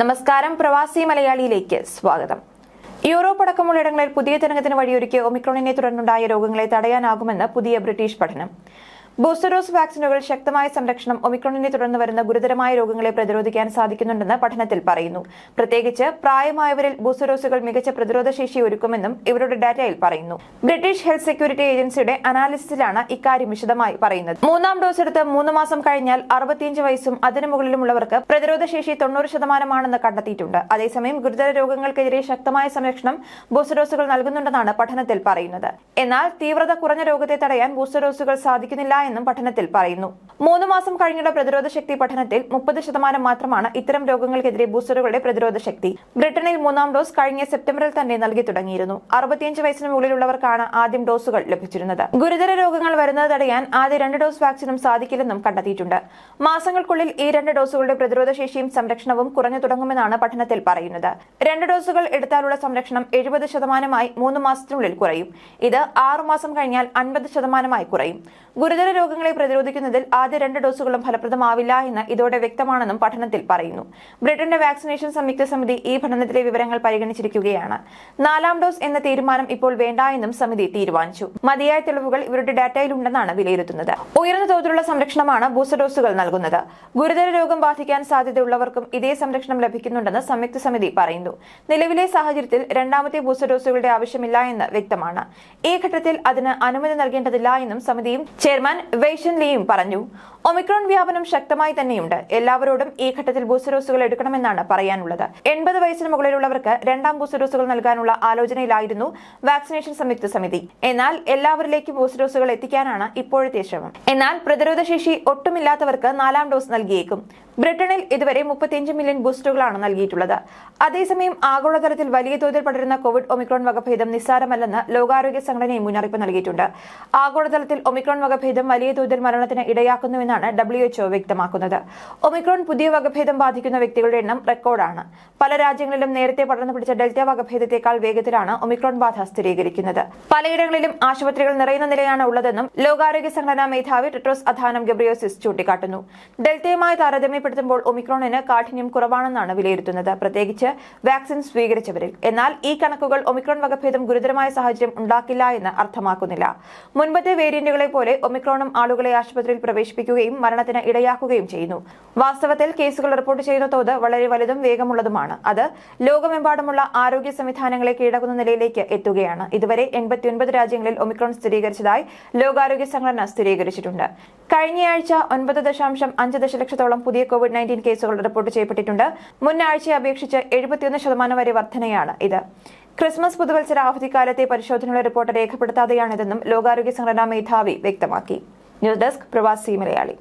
നമസ്കാരം. പ്രവാസി മലയാളിയിലേക്ക് സ്വാഗതം. യൂറോപ്പ് അടക്കമുള്ള ഇടങ്ങളിൽ പുതിയ തരംഗത്തിന് വഴിയൊരുക്കിയ ഒമിക്രോണിനെ തുടർന്നുണ്ടായ രോഗങ്ങളെ തടയാനാകുമെന്ന് പുതിയ ബ്രിട്ടീഷ് പഠനം. ബൂസ്റ്റർ ഡോസ് വാക്സിനുകൾ ശക്തമായ സംരക്ഷണം ഒമിക്രോണിനെ തുടർന്ന് വരുന്ന ഗുരുതരമായ രോഗങ്ങളെ പ്രതിരോധിക്കാൻ സാധിക്കുന്നുണ്ടെന്ന് പഠനത്തിൽ പറയുന്നു. പ്രത്യേകിച്ച് പ്രായമായവരിൽ ബൂസ്റ്റർ ഡോസുകൾ മികച്ച പ്രതിരോധ ശേഷി ഒരുക്കുമെന്നും ഇവരുടെ ഡാറ്റയിൽ പറയുന്നു. ബ്രിട്ടീഷ് ഹെൽത്ത് സെക്യൂരിറ്റി ഏജൻസിയുടെ അനാലിസിസിലാണ് ഇക്കാര്യം വിശദമായി പറയുന്നത്. മൂന്നാം ഡോസ് എടുത്ത് മൂന്ന് മാസം കഴിഞ്ഞാൽ അറുപത്തിയഞ്ച് വയസ്സും അതിനു മുകളിലുമുള്ളവർക്ക് പ്രതിരോധ ശേഷി തൊണ്ണൂറ് ശതമാനമാണെന്ന് കണ്ടെത്തിയിട്ടുണ്ട്. അതേസമയം ഗുരുതര രോഗങ്ങൾക്കെതിരെ ശക്തമായ സംരക്ഷണം ബൂസ്റ്റർ ഡോസുകൾ നൽകുന്നുണ്ടെന്നാണ് പഠനത്തിൽ പറയുന്നത്. എന്നാൽ തീവ്രത കുറഞ്ഞ രോഗത്തെ തടയാൻ ബൂസ്റ്റർ ഡോസുകൾ സാധിക്കുന്നില്ല എന്നും പഠനത്തിൽ പറയുന്നു. മൂന്ന് മാസം കഴിഞ്ഞുള്ള പ്രതിരോധ ശക്തി പഠനത്തിൽ മുപ്പത് ശതമാനം മാത്രമാണ് ഇത്തരം രോഗങ്ങൾക്കെതിരെ ബൂസ്റ്ററുകളുടെ പ്രതിരോധ ശക്തി. ബ്രിട്ടനിൽ മൂന്നാം ഡോസ് കഴിഞ്ഞ സെപ്റ്റംബറിൽ തന്നെ നൽകി തുടങ്ങിയിരുന്നു. അറുപത്തിയഞ്ച് വയസ്സിന് മുകളിലുള്ളവർക്കാണ് ആദ്യം ഡോസുകൾ ലഭിച്ചിരുന്നത്. ഗുരുതര രോഗങ്ങൾ വരുന്നത് തടയാൻ ആദ്യ രണ്ട് ഡോസ് വാക്സിനും സാധിക്കില്ലെന്നും കണ്ടെത്തിയിട്ടുണ്ട്. മാസങ്ങൾക്കുള്ളിൽ ഈ രണ്ട് ഡോസുകളുടെ പ്രതിരോധ ശേഷിയും സംരക്ഷണവും കുറഞ്ഞു തുടങ്ങുമെന്നാണ് പഠനത്തിൽ പറയുന്നത്. രണ്ട് ഡോസുകൾ എടുത്താലുള്ള സംരക്ഷണം എഴുപത് ശതമാനമായി മൂന്ന് മാസത്തിനുള്ളിൽ കുറയും. ഇത് ആറു മാസം കഴിഞ്ഞാൽ അൻപത് ശതമാനമായി കുറയും. ഗുരുതര രോഗങ്ങളെ പ്രതിരോധിക്കുന്നതിൽ ആദ്യ രണ്ട് ഡോസുകളും ഫലപ്രദമാവില്ല എന്ന് ഇതോടെ വ്യക്തമാണെന്നും പഠനത്തിൽ പറയുന്നു. ബ്രിട്ടന്റെ വാക്സിനേഷൻ സംയുക്ത സമിതി ഈ പഠനത്തിലെ വിവരങ്ങൾ പരിഗണിച്ചിരിക്കുകയാണ്. നാലാം ഡോസ് എന്ന തീരുമാനം ഇപ്പോൾ വേണ്ട എന്നും സമിതി തീരുമാനിച്ചു. മതിയായ തെളിവുകൾ ഇവരുടെ ഡാറ്റയിലുണ്ടെന്നാണ് വിലയിരുത്തുന്നത്. ഉയർന്ന തോതിലുള്ള സംരക്ഷണമാണ് ബൂസ്റ്റർ ഡോസുകൾ നൽകുന്നത്. ഗുരുതര രോഗം ബാധിക്കാൻ സാധ്യതയുള്ളവർക്കും ഇതേ സംരക്ഷണം ലഭിക്കുന്നുണ്ടെന്ന് സംയുക്ത സമിതി പറയുന്നു. നിലവിലെ സാഹചര്യത്തിൽ രണ്ടാമത്തെ ബൂസ്റ്റർ ഡോസുകളുടെ ആവശ്യമില്ല എന്ന് വ്യക്തമാണ്. ഈ ഘട്ടത്തിൽ അതിന് അനുമതി നൽകേണ്ടതില്ല എന്നും സമിതിയും ചെയർമാൻ വെയ്ഷൻ ലീയും പറഞ്ഞു. ഒമിക്രോൺ വ്യാപനം ശക്തമായി തന്നെയുണ്ട്. എല്ലാവരോടും ഈ ഘട്ടത്തിൽ ബൂസ്റ്റർ ഡോസുകൾ എടുക്കണമെന്നാണ് പറയാനുള്ളത്. എൺപത് വയസ്സിന് മുകളിലുള്ളവർക്ക് രണ്ടാം ബൂസ്റ്റർ ഡോസുകൾ നൽകാനുള്ള ആലോചനയിലായിരുന്നു വാക്സിനേഷൻ സംയുക്ത സമിതി. എന്നാൽ എല്ലാവരിലേക്കും ബൂസ്റ്റർ ഡോസുകൾ എത്തിക്കാനാണ് ഇപ്പോഴത്തെ ശ്രമം. എന്നാൽ പ്രതിരോധ ശേഷി ഒട്ടുമില്ലാത്തവർക്ക് നാലാം ഡോസ് നൽകിയേക്കും. ബ്രിട്ടനിൽ ഇതുവരെ മുപ്പത്തിയഞ്ച് മില്യൺ ബൂസ്റ്ററുകളാണ് നൽകിയിട്ടുള്ളത്. അതേസമയം ആഗോളതലത്തിൽ വലിയ തോതിൽ പടരുന്ന കോവിഡ് ഒമിക്രോൺ വകഭേദം നിസ്സാരമല്ലെന്ന് ലോകാരോഗ്യ സംഘടനയും മുന്നറിയിപ്പ് നൽകിയിട്ടുണ്ട്. ആഗോളതലത്തിൽ ഒമിക്രോൺ വകഭേദം വലിയ തോതിൽ മരണത്തിന് ഇടയാക്കുന്നുവെന്നാണ് ഡബ്ല്യു എച്ച്ഒ വ്യക്തമാക്കുന്നത്. ഒമിക്രോൺ പുതിയ വകഭേദം ബാധിക്കുന്ന വ്യക്തികളുടെ എണ്ണം റെക്കോർഡാണ്. പല രാജ്യങ്ങളിലും നേരത്തെ പടർന്നു പിടിച്ച ഡെൽറ്റ വകഭേദത്തെക്കാൾ വേഗത്തിലാണ് ഒമിക്രോൺ ബാധ സ്ഥിരീകരിക്കുന്നത്. പലയിടങ്ങളിലും ആശുപത്രികൾ നിറയുന്ന നിലയാണ് ഉള്ളതെന്നും ലോകാരോഗ്യ സംഘടനാ മേധാവി ടെട്രോസ് അധാനം ഗബ്രിയോസിസ് ചൂണ്ടിക്കാട്ടുന്നു. ഡെൽറ്റയുമായി താരതമ്യപ്പെടുത്തുമ്പോൾ ഒമിക്രോണിന് കാഠിന്യം കുറവാണെന്നാണ് വിലയിരുത്തുന്നത്. പ്രത്യേകിച്ച് വാക്സിൻ സ്വീകരിച്ചവരിൽ. എന്നാൽ ഈ കണക്കുകൾ ഒമിക്രോൺ വകഭേദം ഗുരുതരമായ സാഹചര്യം ഉണ്ടാക്കില്ല എന്ന് അർത്ഥമാക്കുന്നില്ല. മുൻപത്തെ വേരിയന്റുകളെ പോലെ ഒമിക്രോണും ആളുകളെ ആശുപത്രിയിൽ പ്രവേശിപ്പിക്കുകയും മരണത്തിന് ഇടയാക്കുകയും ചെയ്യുന്നു. വാസ്തവത്തിൽ കേസുകൾ റിപ്പോർട്ട് ചെയ്യുന്ന തോത് വളരെ വലുതും വേഗമുള്ളതുമാണ്. അത് ലോകമെമ്പാടുമുള്ള ആരോഗ്യ സംവിധാനങ്ങളെ കീഴടക്കുന്ന നിലയിലേക്ക് എത്തുകയാണ്. ഇതുവരെ എൺപത്തിയൊൻപത് രാജ്യങ്ങളിൽ ഒമിക്രോൺ സ്ഥിരീകരിച്ചതായി ലോകാരോഗ്യ സംഘടന സ്ഥിരീകരിച്ചിട്ടുണ്ട്. കഴിഞ്ഞയാഴ്ച ഒൻപത് ദശാംശം അഞ്ച് ദശലക്ഷത്തോളം പുതിയ കോവിഡ് നയന്റീൻ കേസുകൾ റിപ്പോർട്ട് ചെയ്യപ്പെട്ടിട്ടുണ്ട്. മുൻ ആഴ്ചയെ അപേക്ഷിച്ച് എഴുപത്തിയൊന്ന് ശതമാനം വരെ വർധനയാണ് ഇത്. ക്രിസ്മസ് പുതുവത്സര അവധിക്കാലത്തെ പരിശോധനയുടെ റിപ്പോർട്ട് രേഖപ്പെടുത്താതെയാണിതെന്നും ലോകാരോഗ്യ സംഘടനാ മേധാവി വ്യക്തമാക്കി. ന്യൂസ് ഡെസ്ക് പ്രവാസി മലയാളി.